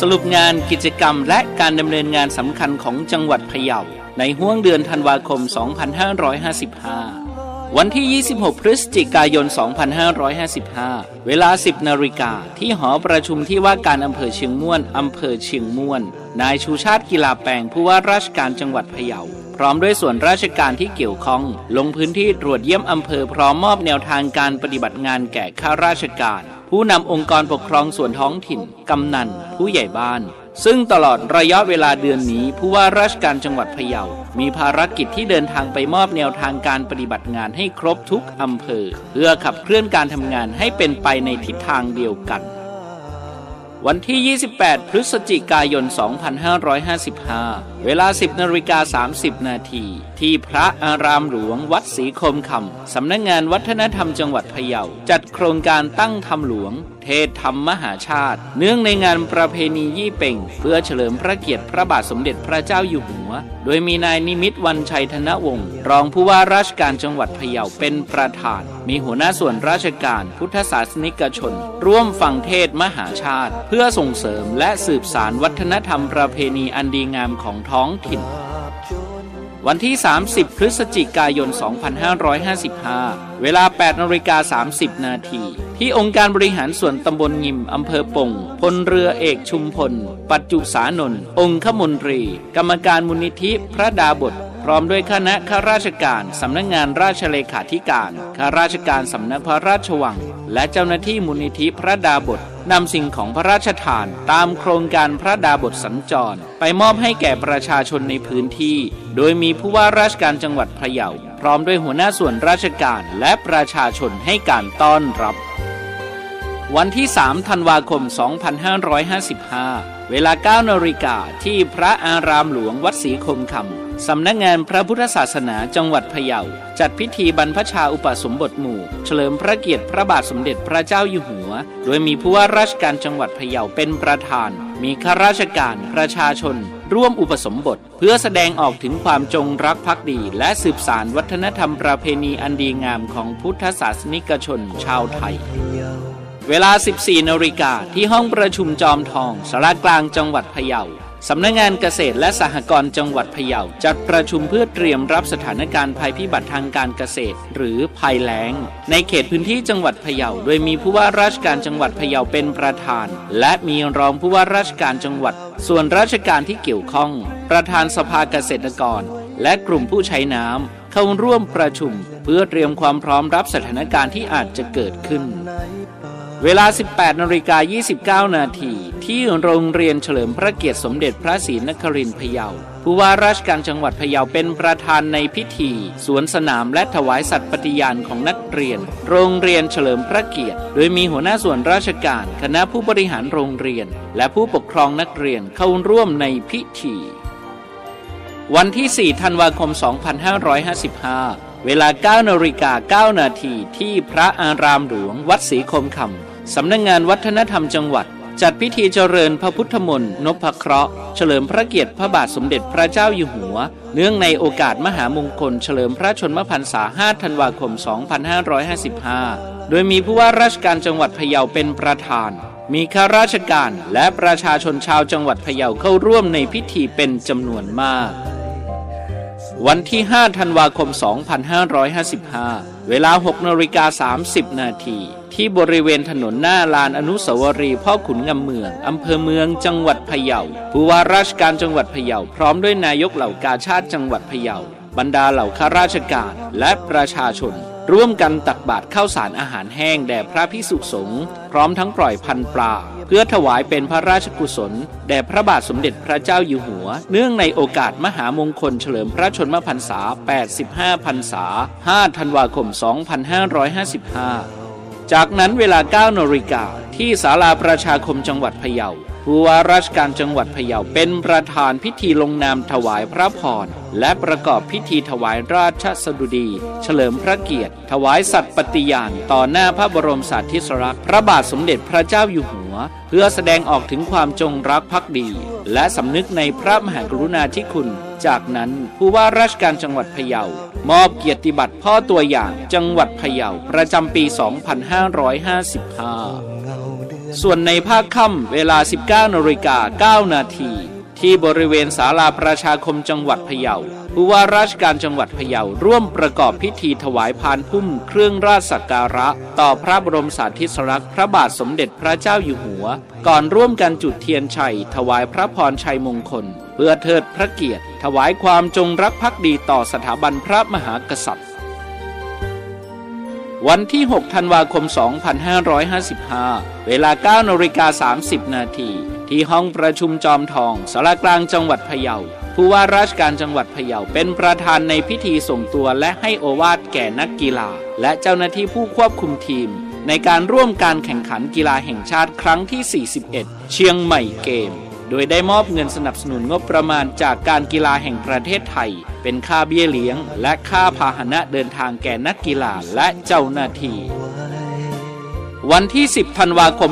สรุปงานกิจกรรมและการดำเนินงานสำคัญของจังหวัดพะเยาในห้วงเดือนธันวาคม 2555 วันที่ 26 พฤศจิกายน 2555 เวลา 10 นาฬิกา ที่หอประชุมที่ว่าการอำเภอเชียงม่วนอำเภอเชียงม่วน นายชูชาติกีฬาแปลงผู้ว่าราชการจังหวัดพะเยาพร้อมด้วยส่วนราชการที่เกี่ยวข้อง ลงพื้นที่ตรวจเยี่ยมอำเภอพร้อมมอบแนวทางการปฏิบัติงานแก่ข้าราชการ ผู้นำองค์กรปกครองส่วนท้องถิ่น กำนัน ผู้ใหญ่บ้าน ซึ่งตลอดระยะเวลาเดือนนี้ ผู้ว่าราชการจังหวัดพะเยา มีภารกิจที่เดินทางไปมอบแนวทางการปฏิบัติงานให้ครบทุกอำเภอ เพื่อขับเคลื่อนการทำงานให้เป็นไปในทิศทางเดียวกัน วันที่ 28 พฤศจิกายน 2555 เวลา 10นาฬิกา30 นาที ที่พระอารามหลวงวัดศรีคมคำ สำนักงงานวัฒนธรรมจังหวัดพะเยา จัดโครงการตั้งธรรมหลวง เทศธรรมมหาชาติ เนื่องในงานประเพณียี่เป่ง เพื่อเฉลิมพระเกียรติพระบาทสมเด็จพระเจ้าอยู่หัว โดยมีนายนิมิตวันชัยธนวงศ์รองผู้ว่าราชการจังหวัดพะเยาเป็นประธาน มีหัวหน้าส่วนราชการพุทธศาสนิกชน ร่วมฟังเทศมหาชาติ เพื่อส่งเสริมและสืบสารวัฒนธรรมประเพณีอันดีงามของท้องถิ่นวันที่ 30 พฤศจิกายน 2555 เวลา 8นาฬิกา30 นาที ที่องค์การบริหารส่วนตำบลงิมอำเภอปงพลเรือเอกชุมพล ปัจจุสานนท์องคมนตรี กรรมการมูลนิธิพระดาบท พร้อมด้วยคณะข้าราชการสำนักงงานราชเลขาธิการข้าราชการสำนักพระราชวัง และเจ้าหน้าที่มูลนิธิพระดาบทนำสิ่งของพระราชทานตามโครงการพระดาบทสัญจร ไปมอบให้แก่ประชาชนในพื้นที่ โดยมีผู้ว่าราชการจังหวัดพะเยาพร้อมด้วยหัวหน้าส่วนราชการและประชาชนให้การต้อนรับ วันที่ 3 ธันวาคม 2555 เวลา 9นาฬิกาที่พระอารามหลวงวัดศรีคมคำ สำนักงานพระพุทธศาสนาจังหวัดพะเยา จัดพิธีบรรพชาอุปสมบทหมู่ เฉลิมพระเกียรติพระบาทสมเด็จพระเจ้าอยู่หัว โดยมีผู้ว่าราชการจังหวัดพะเยาเป็นประธาน มีข้าราชการ ประชาชน ร่วมอุปสมบท เพื่อแสดงออกถึงความจงรักภักดี และสืบสารวัฒนธรรมประเพณีอันดีงามของพุทธศาสนิกชนชาวไทย เวลา 14นาฬิกาที่ห้องประชุมจอมทองสารากลางจังหวัดพะเยาสำนักงงานเกษตรและสหกรณ์จังหวัดพะเยาจัดประชุมเพื่อเตรียมรับสถานการณ์ภัยพิบัติทางการเกษตร หรือภัยแล้ง ในเขตพื้นที่จังหวัดพะเยาโดยมีผู้ว่าราชการจังหวัดพะเยาเป็นประธาน และมีรองผู้ว่าราชการจังหวัด ส่วนราชการที่เกี่ยวข้อง ประธานสภาเกษตรกร และกลุ่มผู้ใช้น้ำเข้าร่วมประชุม เพื่อเตรียมความพร้อมรับสถานการณ์ที่อาจจะเกิดขึ้น เวลา 18นาฬิกา29 นาทีที่โรงเรียนเฉลิมพระเกียรติสมเด็จพระศรีนครินทร์พะเยา ผู้ว่าราชการจังหวัดพะเยาเป็นประธานในพิธี สวนสนามและถวายสัตย์ปฏิญาณของนักเรียน โรงเรียนเฉลิมพระเกียรติ โดยมีหัวหน้าส่วนราชการ คณะผู้บริหารโรงเรียน และผู้ปกครองนักเรียนเข้าร่วมในพิธี วันที่ 4 ธันวาคม 2555 เวลา9นาฬิกา9นาทีที่พระอารามหลวงวัดศรีคมคำสำนักงงานวัฒนธรรมจังหวัด จัดพิธีเจริญพระพุทธมนต์นพเคราะห์เฉลิมพระเกียรติพระบาทสมเด็จพระเจ้าอยู่หัว เนื่องในโอกาสมหามงคล เฉลิมพระชนมพรรษา 5 ธันวาคม 2555 โดยมีผู้ว่าราชการจังหวัดพะเยาเป็นประธาน มีข้าราชการและประชาชนชาวจังหวัดพะเยาเข้าร่วมในพิธีเป็นจำนวนมาก วันที่ 5 ธันวาคม 2555 เวลา 6นาฬิกา30 นาที ที่บริเวณถนนหน้าลานอนุสาวรีย์พ่อขุนงำเมือง อำเภอเมืองจังหวัดพะเยา ผู้ว่าราชการจังหวัดพะเยา พร้อมด้วยนายกเหล่ากาชาติจังหวัดพะเยา บรรดาเหล่าข้าราชการและประชาชน ร่วมกันตักบาตรข้าวสารอาหารแห้งแด่พระพิสุสงฆ์พร้อมทั้งปล่อยพันปลา เพื่อถวายเป็นพระราชกุศล แด่พระบาทสมเด็จพระเจ้าอยู่หัว เนื่องในโอกาสมหามงคลเฉลิมพระชนมพรรษา 85 พรรษา 5 ธันวาคม 2555 จากนั้นเวลา 9นาฬิกาที่ศาลาประชาคมจังหวัดพะเยาผู้ว่าราชการจังหวัดพะเยาเป็นประธานพิธีลงนามถวายพระพร และประกอบพิธีถวายราชสดุดี เฉลิมพระเกียรติ ถวายสัตย์ปฏิญาณ ต่อหน้าพระบรมสารีริสลักษณ์พระบาทสมเด็จพระเจ้าอยู่หัว เพื่อแสดงออกถึงความจงรักภักดี และสำนึกในพระมหากรุณาธิคุณ จากนั้นผู้ว่าราชการจังหวัดพะเยามอบเกียรติบัตรพ่อตัวอย่างจังหวัดพะเยาประจำปี 2555 ส่วนในภาคค่ำเวลา 19นาฬิกา9นาที ที่บริเวณศาลาประชาคมจังหวัดพะเยาผู้ว่าราชการจังหวัดพะเยาร่วมประกอบพิธีถวายพานพุ่มเครื่องราชสักการะ ต่อพระบรมสารีสลักษณ์พระบาทสมเด็จพระเจ้าอยู่หัว ก่อนร่วมกันจุดเทียนชัย ถวายพระพรชัยมงคล เพื่อเทิดพระเกียรติ ถวายความจงรักภักดีต่อสถาบันพระมหากษัตริย์ วันที่ 6 ธันวาคม 2555 เวลา9นาฬิกา30 นาที ที่ห้องประชุมจอมทองสารกลางจังหวัดพะเยา ผู้ว่าราชการจังหวัดพะเยาเป็นประธานในพิธีส่งตัวและให้โอวาทแก่นักกีฬา และเจ้าหน้าที่ผู้ควบคุมทีม ในการร่วมการแข่งขันกีฬาแห่งชาติครั้งที่ 41 เชียงใหม่เกม โดยได้มอบเงินสนับสนุนงบประมาณจากการกีฬาแห่งประเทศไทย เป็นค่าเบี้ยเลี้ยง และค่าพาหนะเดินทางแก่นักกีฬาและเจ้าหน้าที่ วันที่ 10 ธันวาคม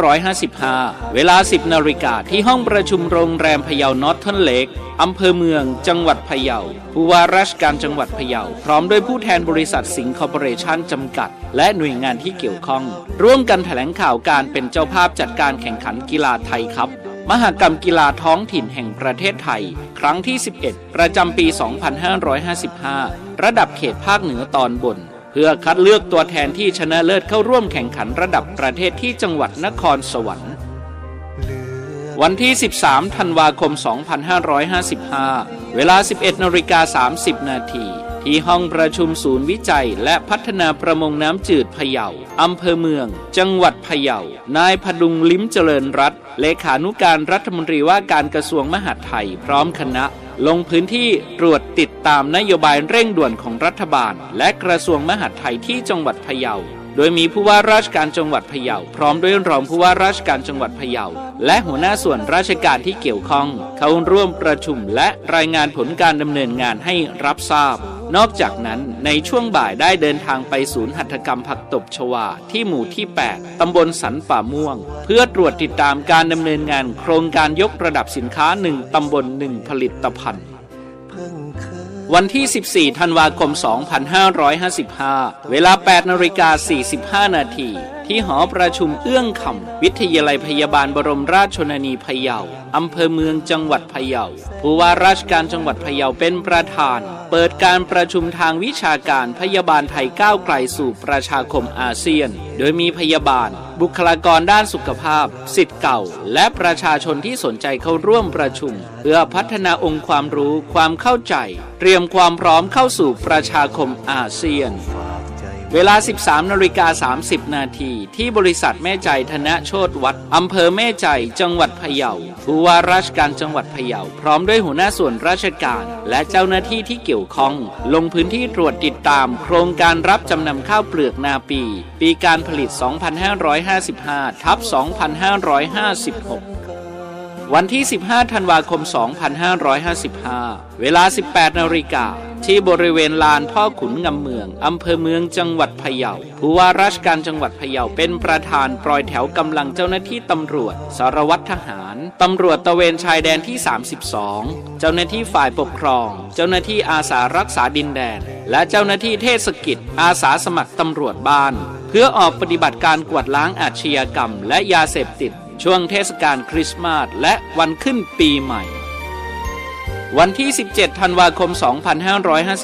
2555 เวลา 10 นาฬิกาที่ห้องประชุมโรงแรมพะเยานอตเทิร์นเลกอำเภอเมือง จังหวัดพะเยา ผู้ว่าราชการจังหวัดพะเยา พร้อมด้วยผู้แทนบริษัทสิงห์คอร์ปอเรชั่นจำกัด และหน่วยงานที่เกี่ยวข้อง ร่วมกันแถลงข่าวการเป็นเจ้าภาพจัดการแข่งขันกีฬาไทยครับ มหกรรมกีฬาท้องถิ่นแห่งประเทศไทย ครั้งที่ 11 ประจำปี 2555 ระดับเขตภาคเหนือตอนบน เพื่อคัดเลือกตัวแทนที่ชนะเลิศเข้าร่วมแข่งขันระดับประเทศที่จังหวัดนครสวรรค์ วันที่ 13 ธันวาคม 2555 เวลา 11นาฬิกา30 นาทีที่ห้องประชุมศูนย์วิจัย และพัฒนาประมงน้ำจืดพะเยาอำเภอเมือง จังหวัดพะเยา นายพดุงลิ้มเจริญรัตเลขานุการรัฐมนตรีว่าการกระทรวงมหาดไทย พร้อมคณะ ลงพื้นที่ตรวจติดตามนโยบายเร่งด่วนของรัฐบาล และกระทรวงมหาดไทยที่จังหวัดพะเยา โดยมีผู้ว่าราชการจังหวัดพะเยา พร้อมด้วยรองผู้ว่าราชการจังหวัดพะเยา และหัวหน้าส่วนราชการที่เกี่ยวข้อง เข้าร่วมประชุมและรายงานผลการดำเนินงานให้รับทราบ นอกจากนั้นในช่วงบ่ายได้เดินทางไปศูนย์หัตถกรรมผักตบชวาที่หมู่ที่ 8 ตำบลสันป่าม่วง เพื่อตรวจติดตามการดำเนินงานโครงการยกระดับสินค้าหนึ่งตำบลหนึ่งผลิตภัณฑ์วันที่ 14 ธันวาคม 2555 เวลา 8นาฬิกา45 นาที ที่หอประชุมเอื้องคำวิทยาลัยพยาบาลบรมราชชนนีพะเยาอำเภอเมืองจังหวัดพะเยาผู้ว่าราชการจังหวัดพะเยาเป็นประธาน เปิดการประชุมทางวิชาการพยาบาลไทยก้าวไกลสู่ประชาคมอาเซียน โดยมีพยาบาล บุคลากรด้านสุขภาพ สิทธิ์เก่า และประชาชนที่สนใจเข้าร่วมประชุม เพื่อพัฒนาองค์ความรู้ความเข้าใจ เตรียมความพร้อมเข้าสู่ประชาคมอาเซียน เวลา 13นาฬิกา30 นาที ที่บริษัทแม่ใจธนโชตวัดอำเภอแม่ใจ จังหวัดพะเยาผู้ว่าราชการจังหวัดพะเยาพร้อมด้วยหัวหน้าส่วนราชการ และเจ้าหน้าที่ที่เกี่ยวข้อง ลงพื้นที่ตรวจติดตาม โครงการรับจำนำข้าวเปลือกนาปี ปีการผลิต 2555 ทับ 2556 วันที่ 15 ธันวาคม 2555 เวลา 18 นาฬิกา ที่บริเวณลานพ่อขุนงำเมือง อำเภอเมืองจังหวัดพะเยา ผู้ว่าราชการจังหวัดพะเยาเป็นประธานปล่อยแถวกำลังเจ้าหน้าที่ตำรวจ สารวัตรทหาร ตำรวจตะเวนชายแดนที่ 32 เจ้าหน้าที่ฝ่ายปกครอง เจ้าหน้าที่อาสารักษาดินแดน และเจ้าหน้าที่เทศกิจ อาสาสมัครตำรวจบ้าน เพื่อออกปฏิบัติการกวาดล้างอาชญากรรม และยาเสพติด ช่วงเทศกาลคริสต์มาสและวันขึ้นปีใหม่ วันที่ 17 ธันวาคม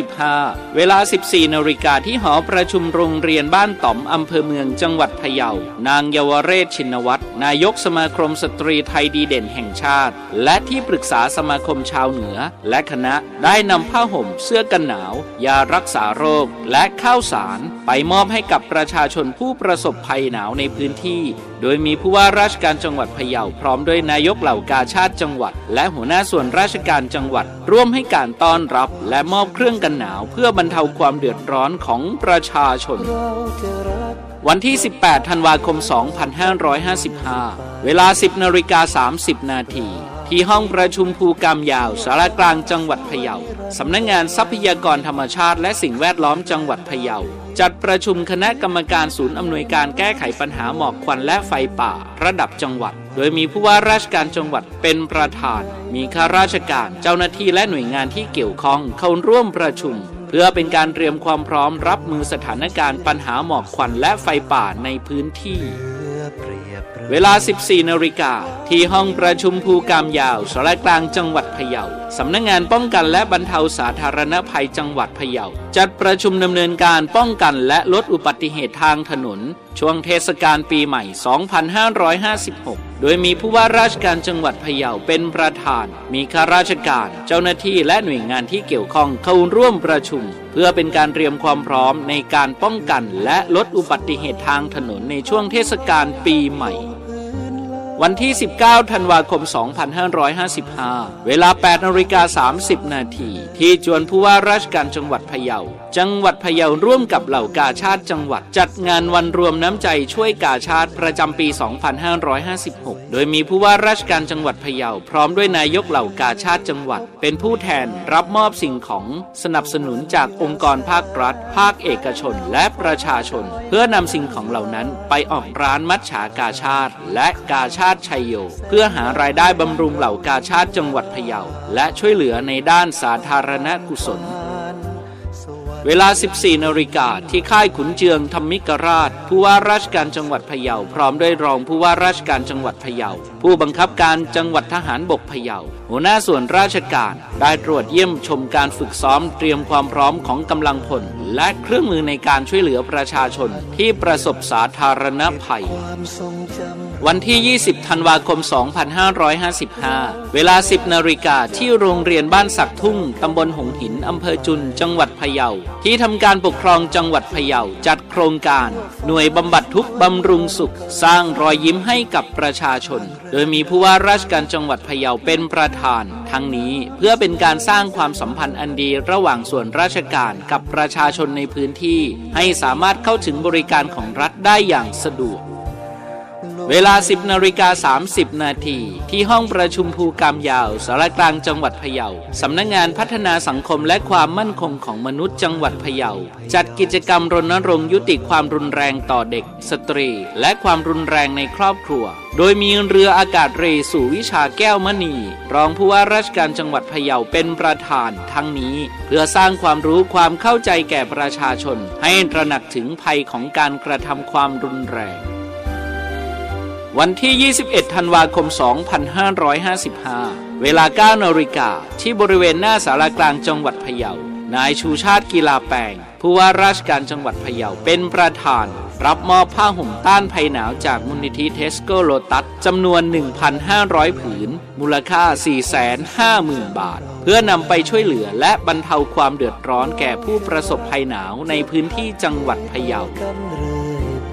2555 เวลา 14นาฬิกาที่หอประชุมโรงเรียนบ้านต่อมอำเภอเมืองจังหวัดพะเยา นางเยาวเรศชินวัตร นายกสมาคมสตรีไทยดีเด่นแห่งชาติ และที่ปรึกษาสมาคมชาวเหนือ และคณะได้นำผ้าห่ม เสื้อกันหนาว ยารักษาโรค และข้าวสาร ไปมอบให้กับประชาชนผู้ประสบภัยหนาวในพื้นที่ โดยมีผู้ว่าราชการจังหวัดพะเยาพร้อมด้วยนายกเหล่ากาชาติจังหวัด และหัวหน้าส่วนราชการจังหวัดวัด ร่วมให้การต้อนรับ และมอบเครื่องกันหนาว เพื่อบรรเทาความเดือดร้อนของประชาชน วันที่ 18 ธันวาคม 2555 เวลา 10นาฬิกา30 นาที ที่ห้องประชุมภูกรรมยาวสารกลางจังหวัดพะเยาสำนักงงานทรัพยากรธรรมชาติ และสิ่งแวดล้อมจังหวัดพะเยาจัดประชุมคณะกรรมการศูนย์อำนวยการแก้ไขปัญหาหมอกควันและไฟป่า ระดับจังหวัด โดยมีผู้ว่าราชการจังหวัดเป็นประธาน มีข้าราชการเจ้าหน้าที่และหน่วยงานที่เกี่ยวข้องเข้าร่วมประชุม เพื่อเป็นการเตรียมความพร้อมรับมือสถานการณ์ปัญหาหมอกควันและไฟป่าในพื้นที่ เวลา 14นาฬิกาที่ห้องประชุมภูกามยาวสารกลางจังหวัดพะเยา สำนักงงานป้องกันและบรรเทาสาธารณภัยจังหวัดพะเยา จัดประชุมดำเนินการป้องกันและลดอุบัติเหตุทางถนน ช่วงเทศกาลปีใหม่ 2556 โดยมีผู้ว่าราชการจังหวัดพะเยาเป็นประธาน มีข้าราชการ เจ้าหน้าที่และหน่วยงานที่เกี่ยวข้องเข้าร่วมประชุม เพื่อเป็นการเตรียมความพร้อมในการป้องกันและลดอุบัติเหตุทางถนนในช่วงเทศกาลปีใหม่ วันที่ 19 ธันวาคม 2555 เวลา 8นาฬิกา 30 นาทีที่จวนผู้ว่าราชการจังหวัดพะเยา จังหวัดพะเยาร่วมกับเหล่ากาชาติจังหวัด จัดงานวันรวมน้ำใจช่วยกาชาติประจำปี 2556 โดยมีผู้ว่าราชการจังหวัดพะเยา พร้อมด้วยนายกเหล่ากาชาติจังหวัด เป็นผู้แทนรับมอบสิ่งของสนับสนุนจากองค์กรภาครัฐ ภาคเอกชน และประชาชน เพื่อนำสิ่งของเหล่านั้นไปออกร้านมัชฉากาชาติ และกาชาติชัยโย เพื่อหารายได้บำรุงเหล่ากาชาติจังหวัดพะเยา และช่วยเหลือในด้านสาธารณกุศล เวลา 14นาฬิกาที่ค่ายขุนเจืองธรรมิกราช ผู้ว่าราชการจังหวัดพะเยา พร้อมด้วยรองผู้ว่าราชการจังหวัดพะเยา ผู้บังคับการจังหวัดทหารบกพะเยา หัวหน้าส่วนราชการได้ตรวจเยี่ยมชมการฝึกซ้อมเตรียมความพร้อมของกำลังพล และเครื่องมือในการช่วยเหลือประชาชนที่ประสบสาธารณภัย วันที่ 20 ธันวาคม 2555 เวลา 10 นาฬิกาที่โรงเรียนบ้านสักทุ่ง ตำบลหงหิน อำเภอจุน จังหวัดพะเยา ที่ทำการปกครองจังหวัดพะเยา จัดโครงการ หน่วยบำบัดทุกบำรุงสุข สร้างรอยยิ้มให้กับประชาชน โดยมีผู้ว่าราชการจังหวัดพะเยาเป็นประธาน ทั้งนี้เพื่อเป็นการสร้างความสัมพันธ์อันดีระหว่างส่วนราชการกับประชาชนในพื้นที่ ให้สามารถเข้าถึงบริการของรัฐได้อย่างสะดวก เวลา 10นาฬิกา30 นาที ที่ห้องประชุมภูกามยาวสารกลางจังหวัดพะเยาสำนักงงานพัฒนาสังคมและความมั่นคงของมนุษย์จังหวัดพะเยาจัดกิจกรรมรณรงค์ยุติความรุนแรงต่อเด็ก สตรี และความรุนแรงในครอบครัว โดยมีเรืออากาศเรสู่วิชาแก้วมณี รองผู้ว่าราชการจังหวัดพะเยาเป็นประธานทั้งนี้ เพื่อสร้างความรู้ความเข้าใจแก่ประชาชน ให้ตระหนักถึงภัยของการกระทำความรุนแรง วันที่ 21 ธันวาคม 2555 เวลา 9นาฬิกาที่บริเวณหน้าสารากลางจังหวัดพะเยา นายชูชาติกีฬาแปงผู้ว่าราชการจังหวัดพะเยาเป็นประธาน รับมอบผ้าห่มต้านภัยหนาวจากมูลนิธิเทสโกโลตัสจำนวน 1,500 ผืน มูลค่า 450,000 บาท เพื่อนำไปช่วยเหลือและบรรเทาความเดือดร้อนแก่ผู้ประสบภัยหนาวในพื้นที่จังหวัดพะเยา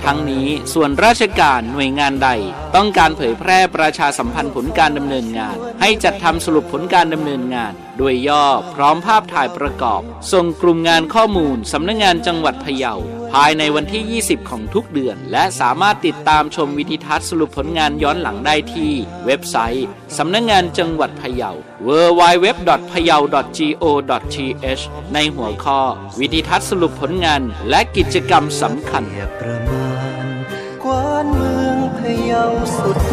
ทั้งนี้ส่วนราชการหน่วยงานใด ต้องการเผยแพร่ประชาสัมพันธ์ผลการดำเนินงาน ให้จัดทำสรุปผลการดำเนินงาน โดยย่อพร้อมภาพถ่ายประกอบ ส่งกลุ่มงานข้อมูลสำนักงงานจังหวัดพะเยาภายในวันที่ 20 ของทุกเดือน และสามารถติดตามชมวิดีทัศน์สรุปผลงานย้อนหลังได้ที่ เว็บไซต์ สำนักงงานจังหวัดพะเยา www.payau.go.th ในหัวข้อ วิดีทัศน์สรุปผลงานและกิจกรรมสำคัญ กว